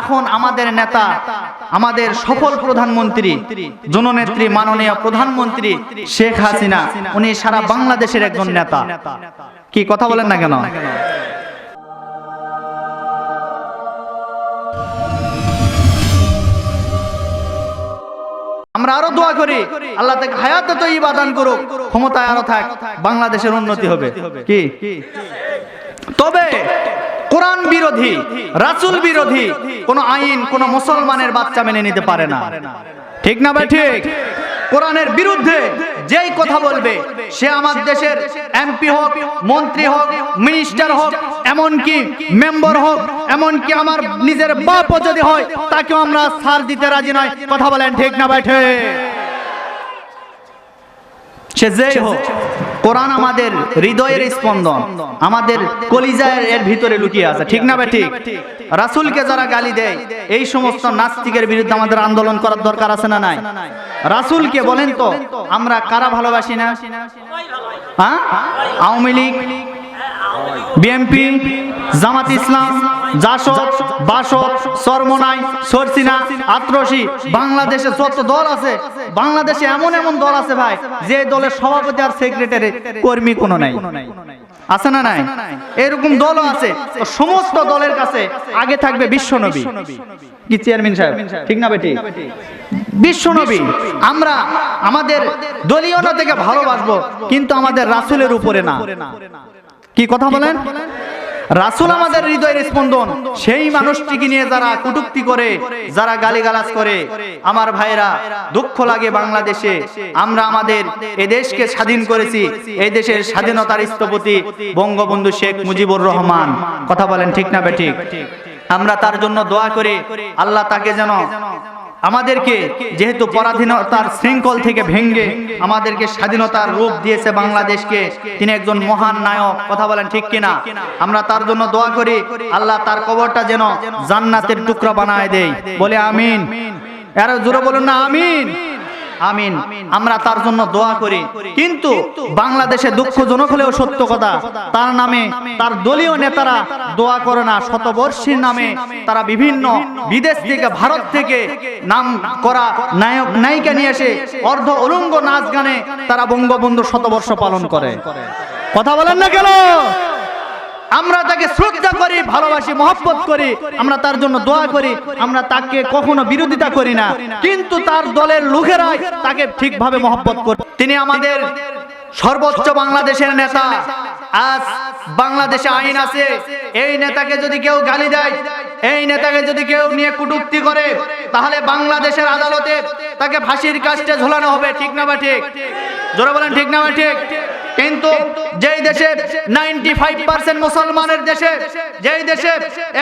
এখন আমাদের নেতা, আমাদের সফল প্রধানমন্ত্রী, জননেত্রী, মাননীয় প্রধানমন্ত্রী শেখ হাসিনা, উনি সারা বাংলাদেশের একজন নেতা। কি কথা বলেন না কেন? আমরা আরও দোয়া করি, আল্লাহ তাকে হায়াতে তো ইবাদান করুক, ক্ষমতায় আরও থাক, বাংলাদেশের উন্নতি হবে। কি? তবে কোরআন বিরোধী, রাসূল বিরোধী, কোন আইন, কোন মুসলমানের বাচ্চা মেনে নিতে পারে না। ঠিক না ভাই, ঠিক? কোরআনের বিরুদ্ধে যেই কথা বলবে, সে আমার দেশের এমপি হোক, মন্ত্রী হোক, মিনিস্টার হোক, এমনকি মেম্বার হোক, এমনকি আমার নিজের বাপও যদি হয়, তাকেও আমরা সার দিতে রাজি নয়। কথা বলেন, ঠিক না ভাই, ঠিক? সে যেই হোক কোরআন আমাদের হৃদয়ের স্পন্দন আমাদের কলিজায়ের এর ভিতরে লুকিয়ে আছে। ঠিক না ভাই ঠিক? রাসূলকে যারা গালি দেয় এই সমস্ত নাস্তিকের বিরুদ্ধে আমাদের আন্দোলন করার দরকার আছে না নাই? রাসূলকে বলেন তো আমরা কারা ভালোবাসি না? হ্যাঁ? আওয়ামী লীগ। বিএনপি জামাত ইসলাম বাসদ বাংলাদেশে দল আছে, বাংলাদেশে এমন এমন দল আছে ভাই, যে দলের সভাপতি আর সেক্রেটারি কর্মী কোনো নাই। আছে না নাই? এরকম দলও আছে সমস্ত দলের কাছে আগে থাকবে বিশ্বনবী। কি চেয়ারম্যান সাহেব? ঠিক না বেটি বিশ্বনবী, আমরা আমাদের দলীয় থেকে ভালোবাসবো, কিন্তু আমাদের রাসুলের উপরে না। কি কথা বলেন? রাসূল আমাদের হৃদয়ের স্পন্দন, সেই মানুষটিকে নিয়ে যারা কটূক্তি করে, যারা গালিগালাজ করে, আমার ভাইরা, দুঃখ লাগে বাংলাদেশে, আমরা আমাদের এ দেশকে স্বাধীন করেছি, এই দেশের স্বাধীনতার স্থপতি বঙ্গবন্ধু শেখ মুজিবুর রহমান। কথা বলেন ঠিক না বেঠিক আমরা তার জন্য দোয়া করি, আল্লাহ তাকে যেন আমাদেরকে যেহেতু পরাধীনতার শৃঙ্খল থেকে ভেঙ্গে আমাদেরকে স্বাধীনতার রূপ দিয়েছে বাংলাদেশকে, তিনি একজন মহান নায়ক, কথা বলেন ঠিক কিনা? আমরা তার জন্য দোয়া করি, আল্লাহ তার কবরটা যেন জান্নাতের টুকরা বানায় দেয়। বলে আমিন। আরও জোরে বলুন না, আমিন। আমিন। আমরা তার জন্য দোয়া করি। কিন্তু বাংলাদেশে দুঃখজনক হলেও সত্য কথা, তার নামে তার দলীয় নেতারা দোয়া করে না। শতবর্ষীর নামে তারা বিভিন্ন বিদেশ থেকে, ভারত থেকে নাম করা নায়ক, নায়িকা নিয়ে এসে অর্ধ অলঙ্গ নাচ গানে তারা বঙ্গবন্ধু শতবর্ষ পালন করে। কথা বলেন না কেন? আমরা তাকে শ্রদ্ধা করি, ভালোবাসি, মহব্বত করি, আমরা তার জন্য দোয়া করি, আমরা তাকে কখনো বিরোধিতা করি না। কিন্তু তার দলের লোকেরাই তাকে ঠিকভাবে মহব্বত করে। তিনি আমাদের সর্বোচ্চ বাংলাদেশের নেতা। আজ বাংলাদেশে আইন আছে। এই নেতাকে যদি কেউ গালি দেয়, এই নেতাকে যদি কেউ নিয়ে কটূক্তি করে, তাহলে বাংলাদেশের আদালতে তাকে ফাঁসির কাজটা ঝোলানো হবে। ঠিক না বা ঠিক? জোরে বলেন, ঠিক না বা ঠিক? কিন্তু যেই দেশে নাইনটি ফাইভ পার্সেন্ট মুসলমানের দেশে, যেই দেশে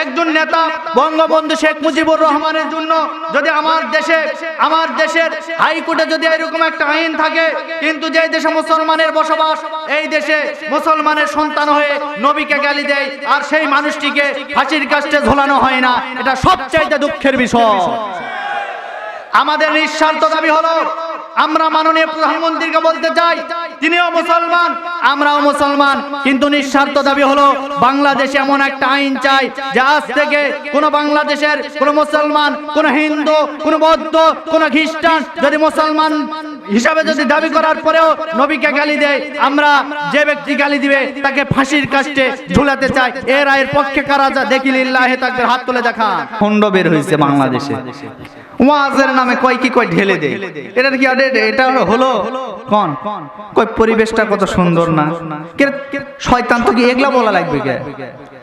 একজন নেতা বঙ্গবন্ধু শেখ মুজিবুর রহমানের জন্য যদি আমার দেশে, আমার দেশের হাইকোর্টে যদি এরকম একটা আইন থাকে, কিন্তু যেই দেশে মুসলমানের বসবাস, এই দেশে মুসলমানের সন্তান হয়ে নবীকে গালি দেয় আর সেই মানুষটিকে ফাঁসির কাছে ঝোলানো হয় না, এটা সবচাইতে দুঃখের বিষয়। আমাদের নিঃস্বার্থ দাবি হলো, আমরা মাননীয় প্রধানমন্ত্রীকে বলতে চাই তিনিও মুসলমান, আমরাও মুসলমান। কিন্তু নিঃস্বার্থ দাবি হলো, বাংলাদেশে এমন একটা আইন চাই যে আজ থেকে কোন বাংলাদেশের, কোন মুসলমান, কোন হিন্দু, কোন বৌদ্ধ, কোন খ্রিস্টান যদি মুসলমান হিসাবে যদি দাবি করার পরেও নবীকে গালি দেয়, আমরা যে ব্যক্তি গালি দিবে তাকে ফাঁসির কাস্টে ঝুলাতে চাই। এর আয়ের পক্ষে কারা যা দেখি, লিল্লাহে তাদের হাত তুলে দেখা খন্ড বের হয়েছে বাংলাদেশে। ওয়াজের নামে কয় কি কয় ঢেলে দে। এটা কি এটা হলো? কোন? কয় পরিবেশটা কত সুন্দর না। কে- শয়তান তো কি এগুলা বলা লাগবে কে?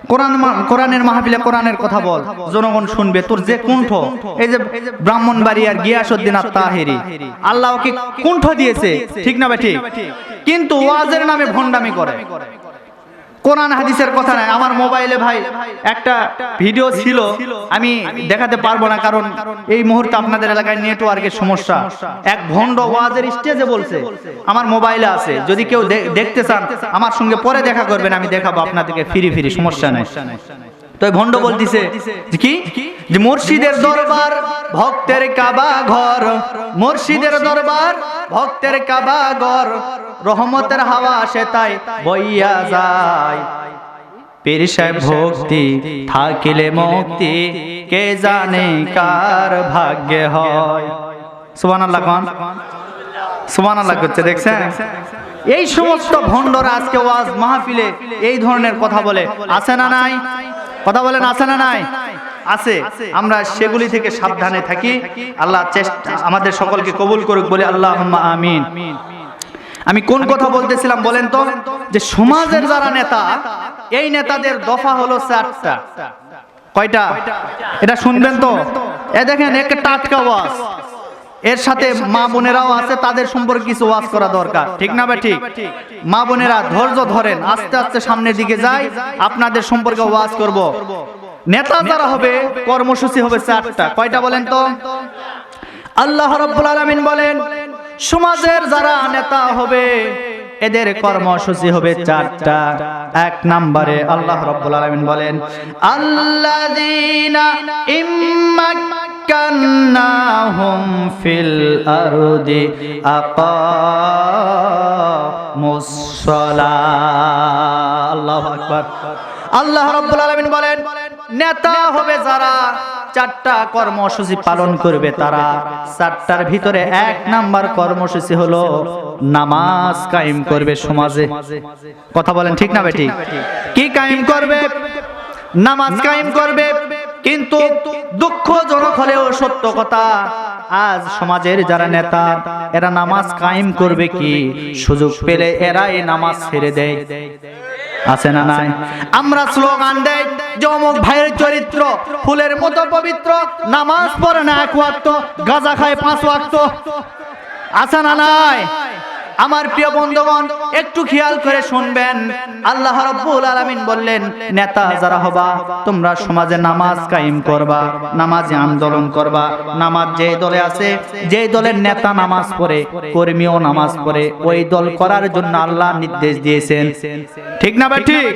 কোরআন কোরআনের মাহফিলে কোরআনের কথা বল। জনগণ শুনবে। তোর যে কুণ্ঠ এই যে ব্রাহ্মণবাড়ি আর গিয়াসউদ্দিন আর তাহেরি আল্লাহ ওকে কুণ্ঠ দিয়েছে। ঠিক না ভাই ঠিক? কিন্তু ওয়াজের নামে ভণ্ডামি করে। কোরআন হাদিসের কথা নাই। আমার মোবাইলে ভাই একটা ভিডিও ছিল, আমি দেখাতে পারব না কারণ এই মুহূর্তে আপনাদের এলাকায় নেটওয়ার্কের সমস্যা। এক ভণ্ড ওয়াজের স্টেজে বলছে, আমার মোবাইলে আছে, যদি কেউ দেখতে চান, আমার সঙ্গে পরে দেখা করবেন, আমি দেখাবো আপনাদেরকে ফিরি ফিরি, সমস্যা নেই। তো ভণ্ড বলতিছে কি? যে মুর্শিদের দরবার ভক্তের কাবা ঘর, মুর্শিদের দরবার ভক্তের কাবা ঘর রহমতের হাওয়া আসে তাই বইয়া যায়। পীর সাহেব ভক্তি থাকিলে মুক্তি কে জানে কার ভাগ্যে হয়। করছে দেখছেন? এই সমস্ত ভণ্ডরা আজকে ওয়াজ মাহফিলে এই ধরনের কথা বলে। আছে না নাই? কথা বলেন আছে না নাই? আছে আমরা সেগুলি থেকে সাবধানে থাকি। আল্লাহ চেষ্টা আমাদের সকলকে কবুল করুক বলে আল্লাহ আমিন। আমি কোন কথা বলতেছিলাম বলেন তো? যে সমাজের যারা নেতা এই নেতাদের দফা হলো চারটা কয়টা? এটা শুনবেন তো? এ দেখেন একটা টাটকা ওয়াজ। এর সাথে মা বোনেরাও আছে তাদের সম্পর্কে কিছু ওয়াজ করা দরকার। ঠিক না বা ঠিক? মা বোনেরা ধৈর্য ধরেন আস্তে আস্তে সামনের দিকে যাই আপনাদের সম্পর্কে ওয়াজ করব। নেতা যারা হবে কর্মসূচি হবে চারটা কয়টা বলেন তো? আল্লাহ রাব্বুল আলামিন বলেন সমাজের যারা নেতা হবে এদের কর্মসূচি হবে চারটা। এক নম্বরে আল্লাহ রাব্বুল আলামিন বলেন আল্লাযীনা ইম্মাক্কান্নাহুম ফিল আরদি আকামুস সালাহ আল্লাহু আকবার। আল্লাহ রাব্বুল আলামিন বলেন নেতা হবে যারা, চারটা কর্মসূচি পালন করবে তারা। চারটার ভিতরে এক নাম্বার কর্মসূচি হলো নামাজ কায়েম করবে সমাজে। কথা বলেন ঠিক না বেটি? কি কায়েম করবে? নামাজ কায়েম করবে। কিন্তু দুঃখজনক হলেও সত্য কথা, আজ সমাজের যারা নেতা, এরা নামাজ কায়েম করবে কি? সুযোগ পেলে এরাই নামাজ ছেড়ে দেয়। আছে না নাই? আমরা স্লোগান দেই, যে অমুক ভাইয়ের চরিত্র, ফুলের মতো পবিত্র, নামাজ পড়ে না এক ওয়াক্ত, গাজা খায় পাঁচ ওয়াক্ত। আছে না নাই? আমার প্রিয় বন্ধুগণ, একটু খেয়াল করে শুনবেন। আল্লাহ রাব্বুল আলামিন বললেন, নেতা যারা হবা, তোমরা সমাজে নামাজ কায়েম করবা, নামাজে আন্দোলন করবা। নামাজ যে দলে আছে যে দলের নেতা নামাজ পড়ে, কর্মীও নামাজ পড়ে, ওই দল করার জন্য আল্লাহ নির্দেশ দিয়েছেন। ঠিক না ভাই, ঠিক?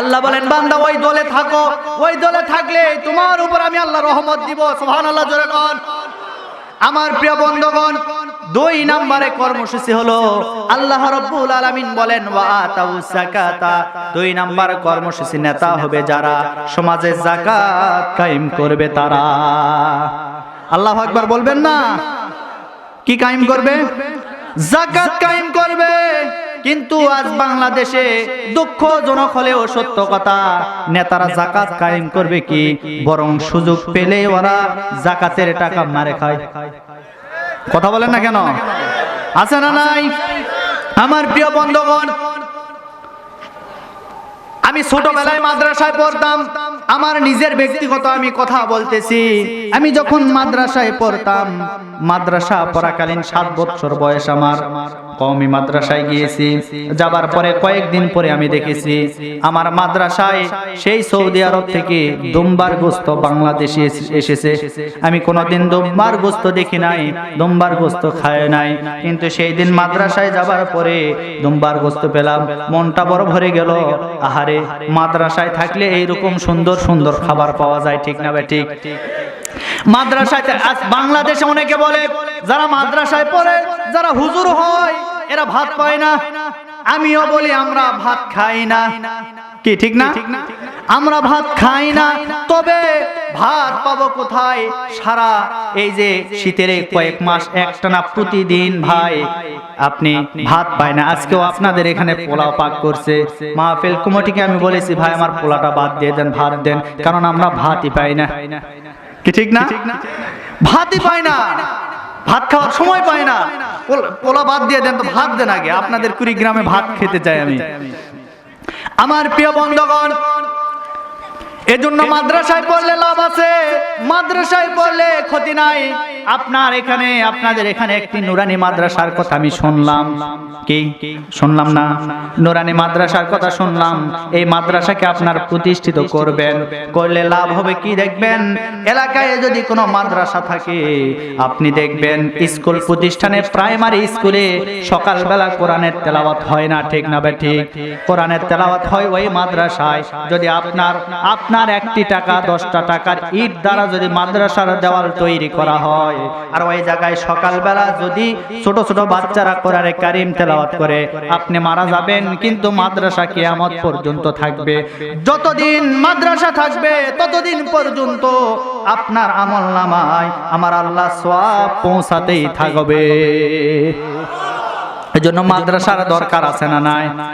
আল্লাহ বলেন, বান্দা, ওই দলে থাকো। ওই দলে থাকলে তোমার উপর আমি আল্লাহ রহমত দিব। সুবহানাল্লাহ, জোরে কর আমার প্রিয় বন্ধুগণ, দুই নম্বরে কর্মসূচি হলো, আল্লাহ রব্বুল আলামিন বলেন দুই নাম্বার কর্মসূচি নেতা হবে যারা সমাজে যাকাত কায়েম করবে তারা। আল্লাহ আকবার বলবেন না? কি কায়েম করবে? যাকাত কায়েম করবে। কিন্তু আজ বাংলাদেশে দুঃখজনক হলেও সত্য কথা, নেতারা জাকাত কায়েম করবে কি? বরং সুযোগ পেলে ওরা জাকাতের টাকা মারে খায়। কথা বলেন না কেন? আছে না নাই? আমার প্রিয় বন্ধুগণ, আমি ছোটবেলায় মাদ্রাসায় পড়তাম, আমার নিজের ব্যক্তিগত আমি কথা বলতেছি। আমি যখন মাদ্রাসায় পড়তাম, মাদ্রাসা পড়াকালীন সাত বছর বয়স আমার। কওমি মাদ্রাসায় গিয়েছি। যাবার পরে কয়েকদিন পরে আমি দেখেছি, আমার মাদ্রাসায় সেই সৌদি আরব থেকে দুম্বার গোস্ত বাংলাদেশে এসেছে। আমি কোনোদিন দুম্বার গোস্ত দেখি নাই, দুম্বার গোস্ত খায় নাই। কিন্তু সেই দিন মাদ্রাসায় যাবার পরে দুম্বার গোস্ত পেলাম, মনটা বড় ভরে গেল। আহারে, মাদ্রাসায় থাকলে এইরকম সুন্দর সুন্দর খাবার পাওয়া যায়, ঠিক না ঠিক? মাদ্রাসায় বাংলাদেশে অনেকে বলে, যারা মাদ্রাসায় পড়ে, যারা হুজুর হয়, এরা ভাত পায় না। আমিও বলি, আমরা ভাত খাই না। কি, ঠিক না? আমরা ভাত খাই না। তবে ভাত পাবো কোথায়? সারা এই যে শীতের কয়েক মাস, একটানা প্রতিদিন ভাই, আপনি ভাত পায় না। আজকেও আপনাদের এখানে পোলাও পাক করছে। মাহফিল কমিটিকে আমি বলেছি, ভাই, আমার পোলাটা বাদ দিয়ে দেন, ভাত দেন, কারণ আমরা ভাতই পাই না। কি ঠিক না? ভাতই পায় না। ভাত খাওয়ার সময় পায় না। পোলা ভাত দিয়ে দেন তো ভাত দেন আগে। আপনাদের কুড়িগ্রামে ভাত খেতে চাই আমি। আমার প্রিয় বন্ধুগণ এজন্য মাদ্রাসায় পড়লে লাভ আছে। মাদ্রাসায় পড়লে ক্ষতি নাই। আপনার এখানে, আপনাদের এখানে একটি নুরানি মাদ্রাসার কথা আমি শুনলাম। কি? শুনলাম না? নুরানি মাদ্রাসার কথা শুনলাম। এই মাদ্রাসাকে আপনার প্রতিষ্ঠিত করবেন। করলে লাভ হবে কি দেখবেন? এলাকায় যদি কোনো মাদ্রাসা থাকে, আপনি দেখবেন স্কুল প্রতিষ্ঠানে প্রাইমারি স্কুলে সকালবেলা কোরআনের তেলাওয়াত হয় না, ঠিক না বে ঠিক। কোরআনের তেলাওয়াত হয় ওই মাদ্রাসায়। যদি আপনার আপনার একটি টাকা, দশটা টাকার ইট দ্বারা যদি মাদ্রাসার দেওয়াল তৈরি করা হয়। আর ওই জায়গায় সকালবেলা যদি ছোট ছোট বাচ্চারা কোরআনে কারিম তেলাওয়াত করে, আপনি মারা যাবেন, কিন্তু মাদ্রাসা কিয়ামত পর্যন্ত থাকবে। যতদিন মাদ্রাসা থাকবে, ততদিন পর্যন্ত আপনার আমল নামায় আমার আল্লাহ সওয়াব পৌঁছাতেই থাকবে। এজন্য মাদ্রাসার দরকার আছে না নাই?